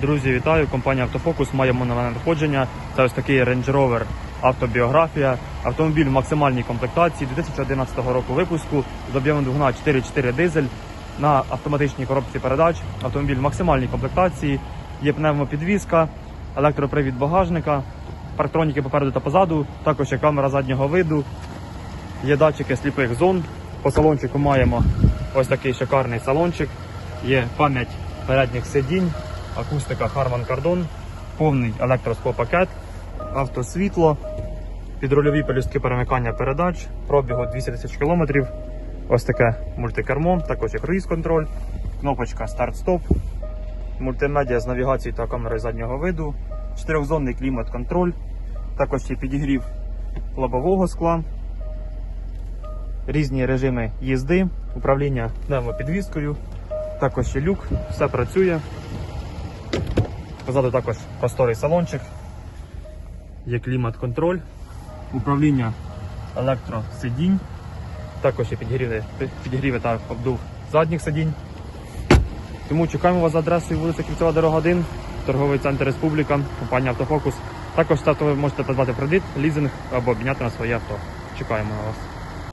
Друзі, вітаю! Компанія Автофокус. Маємо нове надходження. Це ось такий Range Rover автобіографія. Автомобіль в максимальній комплектації 2011 року випуску з об'ємом двигуна 4.4 дизель на автоматичній коробці передач. Автомобіль в максимальній комплектації. Є пневмопідвізка, електропривід багажника, парктроніки попереду та позаду. Також є камера заднього виду. Є датчики сліпих зон. По салончику маємо ось такий шикарний салончик. Є пам'ять передніх сидінь, акустика Harman Kardon, повний електросклопакет, автосвітло, підрульові пелюстки перемикання передач, пробігу 200 тисяч кілометрів. Ось таке мультикермо, також є круїз-контроль, кнопочка старт-стоп, мультимедіа з навігацією та камерою заднього виду, чотирьохзонний клімат-контроль, також є підігрів лобового скла, різні режими їзди, управління пневмопідвіскою, також є люк, все працює. Позаду також просторий салончик, є клімат-контроль, управління електросидінь, також є підігріви, підігріви та обдув задніх сидінь. Тому чекаємо вас за адресою вулиця Кільцева, дорога 1, торговий центр Республіка, компанія Автофокус. Також ви можете придбати кредит, лізинг або обміняти на своє авто. Чекаємо на вас.